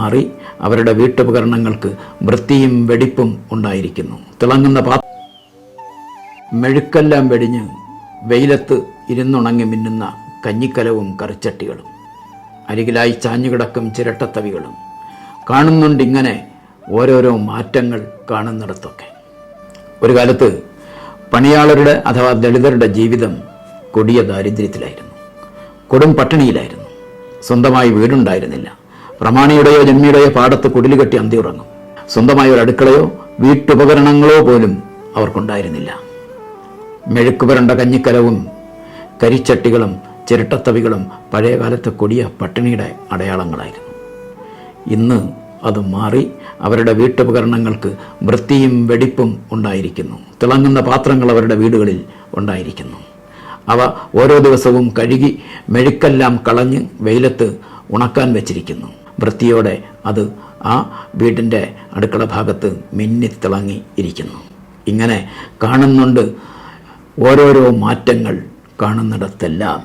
മാറി അവരുടെ വീട്ടുപകരണങ്ങൾക്ക് വൃത്തിയും വെടിപ്പും ഉണ്ടായിരിക്കുന്നു. തിളങ്ങുന്ന പാ മെഴുക്കെല്ലാം വെടിഞ്ഞ് വെയിലത്ത് ഇരുന്നുണങ്ങി മിന്നുന്ന കഞ്ഞിക്കലവും കറിച്ചട്ടികളും അരികിലായി ചാഞ്ഞുകിടക്കും ചിരട്ടത്തവികളും കാണുന്നുണ്ടിങ്ങനെ ഓരോരോ മാറ്റങ്ങൾ കാണുന്നിടത്തൊക്കെ. ഒരു കാലത്ത് പണിയാളരുടെ അഥവാ ദളിതരുടെ ജീവിതം കൊടിയ ദാരിദ്ര്യത്തിലായിരുന്നു. കൊടും പട്ടിണിയിലായിരുന്നു. സ്വന്തമായി വീടുണ്ടായിരുന്നില്ല. പ്രമാണിയുടെയോ ജന്മിയുടെയോ പാടത്ത് കുടിലുകെട്ടി അന്തിയുറങ്ങും. സ്വന്തമായ ഒരു അടുക്കളയോ വീട്ടുപകരണങ്ങളോ പോലും അവർക്കുണ്ടായിരുന്നില്ല. മെഴുക്ക് പുരണ്ട കഞ്ഞിക്കലവും കരിച്ചട്ടികളും ചിരട്ടത്തവികളും പഴയകാലത്തെ കൊടിയ പട്ടിണിയുടെ അടയാളങ്ങളായിരുന്നു. ഇന്ന് അത് മാറി അവരുടെ വീട്ടുപകരണങ്ങൾക്ക് വൃത്തിയും വെടിപ്പും ഉണ്ടായിരിക്കുന്നു. തിളങ്ങുന്ന പാത്രങ്ങൾ അവരുടെ വീടുകളിൽ ഉണ്ടായിരിക്കുന്നു. അവ ഓരോ ദിവസവും കഴുകി മെഴുക്കെല്ലാം കളഞ്ഞ് വെയിലത്ത് ഉണക്കാൻ വെച്ചിരിക്കുന്നു. വൃത്തിയോടെ അത് ആ വീടിന്റെ അടുക്കള ഭാഗത്ത് മിന്നിത്തിളങ്ങി ഇരിക്കുന്നു. ഇങ്ങനെ കാണുന്നുണ്ട് ഓരോരോ മാറ്റങ്ങൾ കാണുന്നിടത്തെല്ലാം.